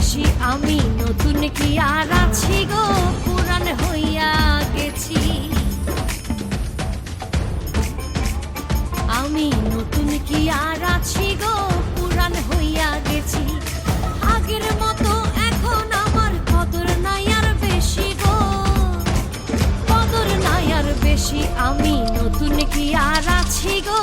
বেশি আমি নতুন কি আর আছি গো? পুরান হইয়া গেছি। আমি নতুন কি আর আছি গো? পুরান হইয়া গেছি। আগের মতো এখন আমার কদর নাই আর বেশি গো। কদর নাই আর বেশি আমি নতুন কি আর আছি গো?